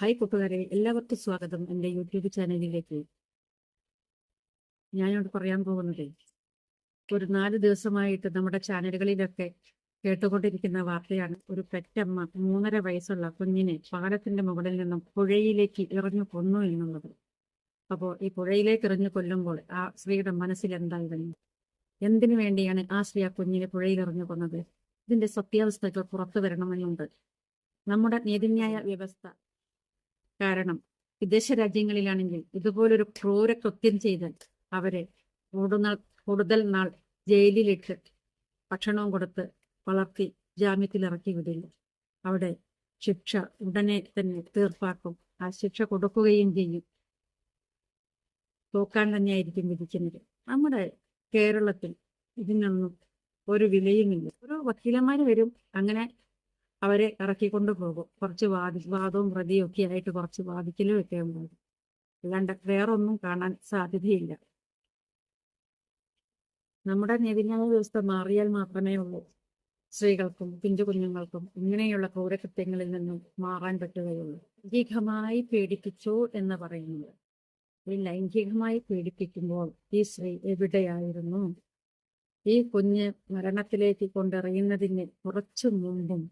Hi കൂട്ടുകാരെ. എല്ലാവർക്കും സ്വാഗതം എന്റെ യൂട്യൂബ് ചാനലിലേക്ക്. ഞാനിവിടെ പറയാൻ പോകുന്നത് ഒരു നാല് ദിവസമായിട്ട് നമ്മുടെ ചാനലുകളിലൊക്കെ കേട്ടുകൊണ്ടിരിക്കുന്ന വാർത്തയാണ്. ഒരു പെറ്റമ്മ മൂന്നര വയസ്സുള്ള കുഞ്ഞിനെ പാലത്തിന്റെ മുകളിൽ നിന്നും പുഴയിലേക്ക് എറിഞ്ഞു കൊന്നു എന്നുള്ളത്. അപ്പോൾ ഈ പുഴയിലേക്ക് എറിഞ്ഞു കൊല്ലുമ്പോൾ ആ സ്ത്രീയുടെ മനസ്സിൽ എന്തായിരുന്നു? എന്തിനു വേണ്ടിയാണ് ആ സ്ത്രീ ആ കുഞ്ഞിനെ പുഴയിൽ എറിഞ്ഞു കൊന്നത്? ഇതിന്റെ സത്യാവസ്ഥകൾ പുറത്തു വരണമെന്നുണ്ട്. നമ്മുടെ നീതിന്യായ വ്യവസ്ഥ കാരണം വിദേശ രാജ്യങ്ങളിലാണെങ്കിൽ ഇതുപോലൊരു ക്രൂര കൃത്യം ചെയ്ത് അവരെ കൂടുതൽ കൂടുതൽ നാൾ ജയിലിലിട്ട് ഭക്ഷണവും കൊടുത്ത് വളർത്തി ജാമ്യത്തിൽ ഇറക്കി വിടില്ല. അവിടെ ശിക്ഷ ഉടനെ തന്നെ തീർപ്പാക്കും. ആ ശിക്ഷ കൊടുക്കുകയും ചെയ്യും. തോക്കാൻ തന്നെയായിരിക്കും വിധിക്കുന്നത്. നമ്മുടെ കേരളത്തിൽ ഇതിനൊന്നും ഒരു വിലയുമില്ല. ഒരു വക്കീലന്മാർ വരും. അങ്ങനെ അവരെ ഇറക്കിക്കൊണ്ട് പോകും. കുറച്ച് വാദി വാദവും പ്രതിയും ഒക്കെ ആയിട്ട് കുറച്ച് വാദിക്കലും ഒക്കെ പോകും അല്ലാണ്ട് വേറൊന്നും കാണാൻ സാധ്യതയില്ല. നമ്മുടെ നീതിന്യായ വ്യവസ്ഥ മാറിയാൽ മാത്രമേ ഉള്ളൂ. സ്ത്രീകൾക്കും പിഞ്ചു കുഞ്ഞുങ്ങൾക്കും ഇങ്ങനെയുള്ള ക്രൂരകൃത്യങ്ങളിൽ നിന്നും മാറാൻ പറ്റുകയുള്ളൂ. ലൈംഗികമായി പീഡിപ്പിച്ചു എന്ന് പറയുന്നത്. ഈ ലൈംഗികമായി പീഡിപ്പിക്കുമ്പോൾ ഈ സ്ത്രീ എവിടെയായിരുന്നു? ഈ കുഞ്ഞ് മരണത്തിലേക്ക് കൊണ്ടെറിയുന്നതിന് കുറച്ചു മുമ്പും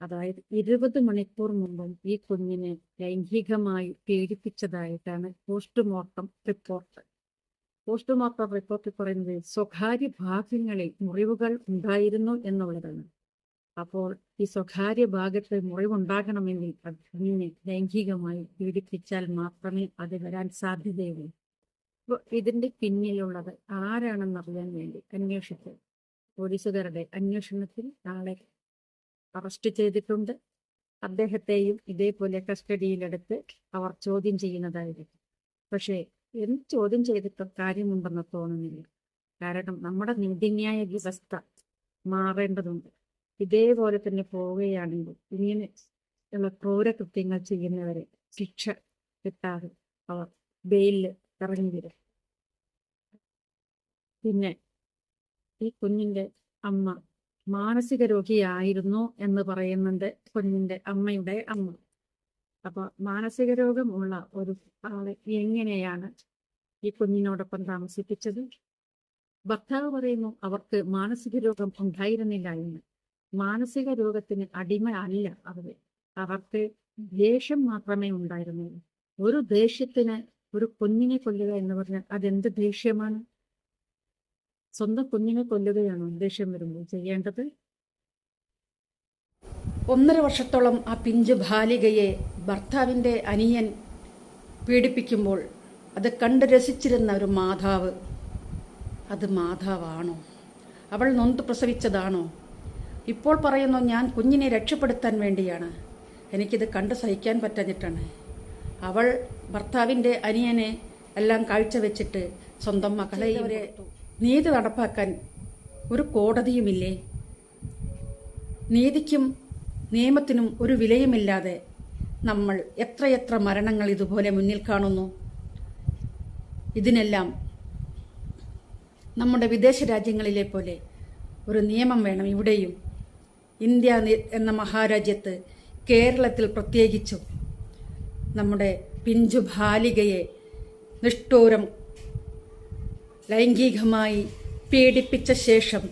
അതായത് ഇരുപത് മണിക്കൂർ മുമ്പും ഈ കുഞ്ഞിനെ ലൈംഗികമായി പീഡിപ്പിച്ചതായിട്ടാണ് പോസ്റ്റ്മോർട്ടം റിപ്പോർട്ട്. പോസ്റ്റ്മോർട്ടം റിപ്പോർട്ടിൽ പറയുന്നത് സ്വകാര്യ ഭാഗങ്ങളിൽ മുറിവുകൾ ഉണ്ടായിരുന്നു എന്നുള്ളതാണ്. അപ്പോൾ ഈ സ്വകാര്യ ഭാഗത്ത് മുറിവുണ്ടാകണമെങ്കിൽ കുഞ്ഞിനെ ലൈംഗികമായി പീഡിപ്പിച്ചാൽ മാത്രമേ അത് വരാൻ സാധ്യതയുള്ളൂ. അപ്പോൾ ഇതിന്റെ പിന്നിലുള്ളത് ആരാണെന്നറിയാൻ വേണ്ടി അന്വേഷിച്ചു പോലീസുകാരുടെ അന്വേഷണത്തിൽ ആളെ അറസ്റ്റ് ചെയ്തിട്ടുണ്ട്. അദ്ദേഹത്തെയും ഇതേപോലെ കസ്റ്റഡിയിലെടുത്ത് അവർ ചോദ്യം ചെയ്യുന്നതായിരിക്കും. പക്ഷേ എന്ത് ചോദ്യം ചെയ്തിട്ടും കാര്യമുണ്ടെന്ന് തോന്നുന്നില്ല. കാരണം നമ്മുടെ നീതിന്യായ വ്യവസ്ഥ മാറേണ്ടതുണ്ട്. ഇതേപോലെ തന്നെ പോവുകയാണെങ്കിൽ ഇങ്ങനെ ഉള്ള ക്രൂര കൃത്യങ്ങൾ ചെയ്യുന്നവരെ ശിക്ഷ കിട്ടാതെ അവർ ബെയിലിൽ ഇറങ്ങി വരും പിന്നെ ഈ കുഞ്ഞിന്റെ അമ്മ മാനസിക രോഗിയായിരുന്നു എന്ന് പറയുന്നുണ്ട് കുഞ്ഞിന്റെ അമ്മയുടെ അമ്മ. അപ്പൊ മാനസിക രോഗമുള്ള ഒരു ആളെ എങ്ങനെയാണ് ഈ കുഞ്ഞിനോടൊപ്പം താമസിപ്പിച്ചത്? ഭർത്താവ് പറയുന്നു അവർക്ക് മാനസിക രോഗം ഉണ്ടായിരുന്നില്ല എന്ന്. മാനസിക രോഗത്തിന് അടിമ അല്ല അവർ അവർക്ക് ദേഷ്യം മാത്രമേ ഉണ്ടായിരുന്നുള്ളൂ. ഒരു ദേഷ്യത്തിന് ഒരു കുഞ്ഞിനെ കൊല്ലുക എന്ന് പറഞ്ഞാൽ അതെന്ത് ദേഷ്യമാണ്? സ്വന്തം കുഞ്ഞിനെ കൊല്ലുകയാണ് ദേഷ്യം വരുമ്പോൾ ചെയ്യേണ്ടത്? ഒന്നര വർഷത്തോളം ആ പിഞ്ചു ബാലികയെ ഭർത്താവിന്റെ അനിയൻ പീഡിപ്പിക്കുമ്പോൾ അത് കണ്ട് രസിച്ചിരുന്ന ഒരു മാതാവ്. അത് മാതാവാണോ? അവൾ നൊന്ത് പ്രസവിച്ചതാണോ? ഇപ്പോൾ പറയുന്നു ഞാൻ കുഞ്ഞിനെ രക്ഷപ്പെടുത്താൻ വേണ്ടിയാണ്. എനിക്കിത് കണ്ട് സഹിക്കാൻ പറ്റഞ്ഞിട്ടാണ്. അവൾ ഭർത്താവിന്റെ അനിയനെ എല്ലാം കാഴ്ചവെച്ചിട്ട് സ്വന്തം മകളെ നീതി നടപ്പാക്കാൻ ഒരു കോടതിയുമില്ലേ? നീതിക്കും നിയമത്തിനും ഒരു വിലയുമില്ലാതെ നമ്മൾ എത്രയെത്ര മരണങ്ങൾ ഇതുപോലെ മുന്നിൽ കാണുന്നു? ഇതിനെല്ലാം നമ്മുടെ വിദേശ രാജ്യങ്ങളിലെ പോലെ ഒരു നിയമം വേണം. ഇവിടെയും ഇന്ത്യ എന്ന മഹാരാജ്യത്ത് കേരളത്തിൽ പ്രത്യേകിച്ചും നമ്മുടെ പിഞ്ചു ബാലികയെ നിഷ്ഠൂരം ലൈംഗികമായി പീഡിപ്പിച്ച ശേഷം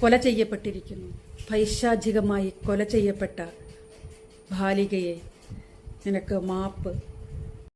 കൊല ചെയ്യപ്പെട്ടിരിക്കുന്നു. പൈശാചികമായി കൊല ചെയ്യപ്പെട്ട ബാലികയെ നിനക്ക് മാപ്പ്